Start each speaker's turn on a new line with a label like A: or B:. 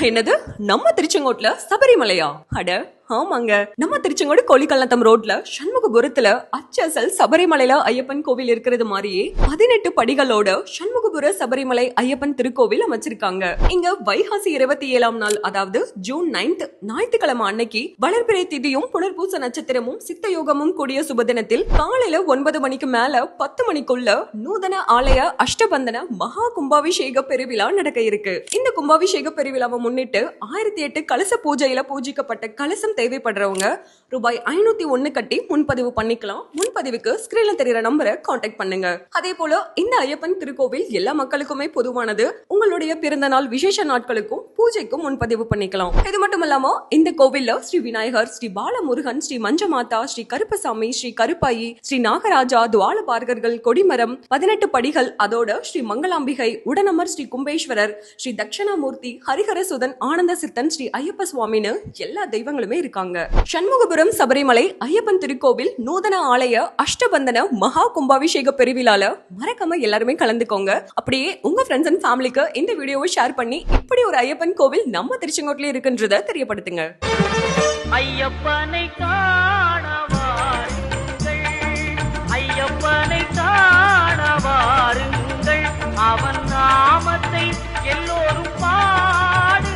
A: என்னது? நம்ம திருச்செங்கோட்டில் சபரிமலையா? அட ஆமாங்க. நம்ம திருச்செங்கோடு கோழிக்கல்லத்தம் ரோட்ல சண்முகபுரத்துல அச்சசல் சபரிமலையில ஐயப்பன் கோவில் இருக்கிறது மாதிரியே பதினெட்டு படிகளோட சண்முகபுர சபரிமலை ஐயப்பன் திருக்கோவில் அமைச்சிருக்காங்க. இங்க வைகாசி இருபத்தி ஏழாம் நாள் அதாவது ஜூன் நைன்த் ஞாயிற்றுக்கிழமை அன்னைக்கு வளர்பிறை திதியும் புனர்பூச நட்சத்திரமும் சித்த யோகமும் கூடிய சுபதினத்தில் காலையில ஒன்பது மணிக்கு மேல பத்து மணிக்குள்ள நூதன ஆலய அஷ்டபந்தன மகா கும்பாபிஷேக பெருவிழா நடக்க இருக்கு. இந்த கும்பாபிஷேக பெருவிழாவை முன்னிட்டு ஆயிரத்தி எட்டு கலச பூஜையில பூஜிக்கப்பட்ட கலசம் தேவைப்படுறவங்க ரூபாய் ஐநூத்தி ஒன்னு கட்டி முன்பதிவு பண்ணிக்கலாம். முன்பதிவுக்கு ஸ்கிரீன்ல தெரியற நம்பரை காண்டாக்ட் பண்ணுங்க. அதே போல இந்த ஐயப்பன் திருக்கோவில் எல்லா மக்களுக்குமே பொதுவானது. உங்களுடைய பிறந்த நாள் விசேஷ நாட்களுக்கும் பூஜைக்கும் முன்பதிவு பண்ணிக்கலாம். இது மட்டும் இல்லாம இந்த கோவில்ல ஸ்ரீ விநாயகர் ஸ்ரீ பாலமுருகன் ஸ்ரீ மஞ்சமாதா ஸ்ரீ கருப்பசாமி ஸ்ரீ கருப்பாயி ஸ்ரீ நாகராஜா துவாலபார்கர்கள் கொடிமரம் பதினெட்டு படிகள் அதோட ஸ்ரீ மங்களாம்பிகை உடனமர் ஸ்ரீ கும்பேஸ்வரர் ஸ்ரீ தட்சிணாமூர்த்தி ஹரிஹரசுதன் ஆனந்த சித்தன் ஸ்ரீ ஐயப்ப சுவாமின்னு எல்லா தெய்வங்களுமே இருக்காங்க. சண்முகபுரம் சபரிமலை ஐயப்பன் திருக்கோவில் நூதன ஆலய அஷ்டபந்தன மகா கும்பாபிஷேக பெருவிழால மறக்காம எல்லாருமே கலந்துக்கோங்க. அப்படியே உங்க ஃப்ரெண்ட்ஸ் அண்ட் ஃபேமிலிக்கு இந்த வீடியோவை ஷேர் பண்ணி இப்படி ஒரு ஐயப்பன் கோவில் நம்ம திருச்செங்கோட்டில் இருக்குன்றத தெரியப்படுத்துங்க.
B: ஐயப்பனை